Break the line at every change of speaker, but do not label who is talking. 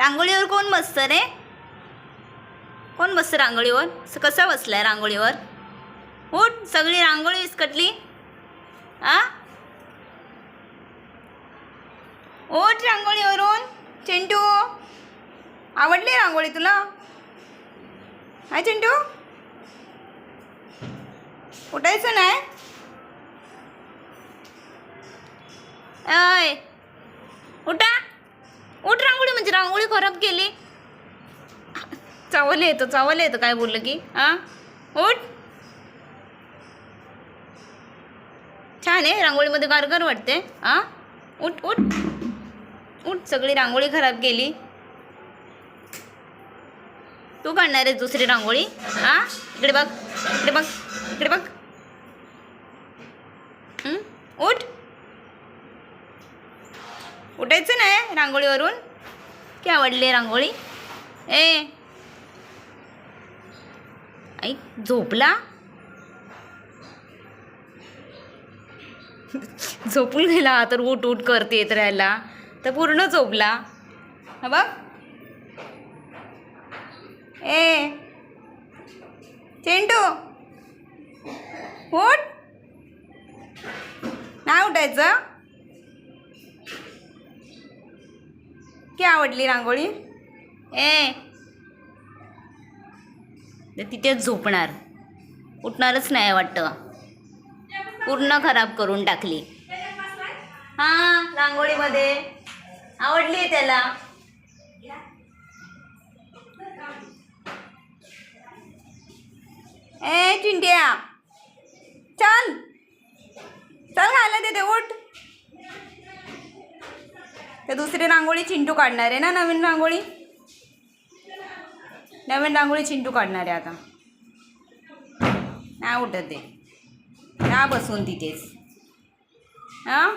रांगोळीवर कोण बसतं रे? कोण बसतं रांगोळीवर? स- कसा बसलाय रांगोळीवर? उठ सगळी रांगोळी विस्कटली. आ? उठ रांगोळीवरून. चिंटू आवडली रांगोळी तुला? हाय चिंटू. उठायचं नाही? अय उठा. रांगोळी खराब केली चावलं येतं चावलं येतं काय बोललं की? हा उठ. छान आहे रांगोळीमध्ये गारगार वाटते. हा उठ उठ. उठ सगळी रांगोळी खराब केली तू काढणार आहे दुसरी रांगोळी? हा इकडे बघ इकडे बघ इकडे बघ. उठ. उठायचं नाही रांगोळीवरून? की आवडली रांगोळी? ए. आई झोपला? झोपून गेला तर उठ उठ करते येत राहायला. तर पूर्ण झोपला. हा बघ. ए. चेंडू उठ. नाही उठायचं? की आवडली रांगोळी? ए. तिथेच झोपणार. उठणारच नाही वाटतं. पूर्ण खराब करून टाकली. हां रांगोळीमध्ये. आवडली आहे त्याला. ए चिंट्या. चल. चल खायला देते उठ. तर दुसरी रांगोळी चिंटू काढणार आहे ना नवीन रांगोळी? नवीन रांगोळी चिंटू काढणार आहे आता. नाही उठत ते. ना बसून तिथेच. हां?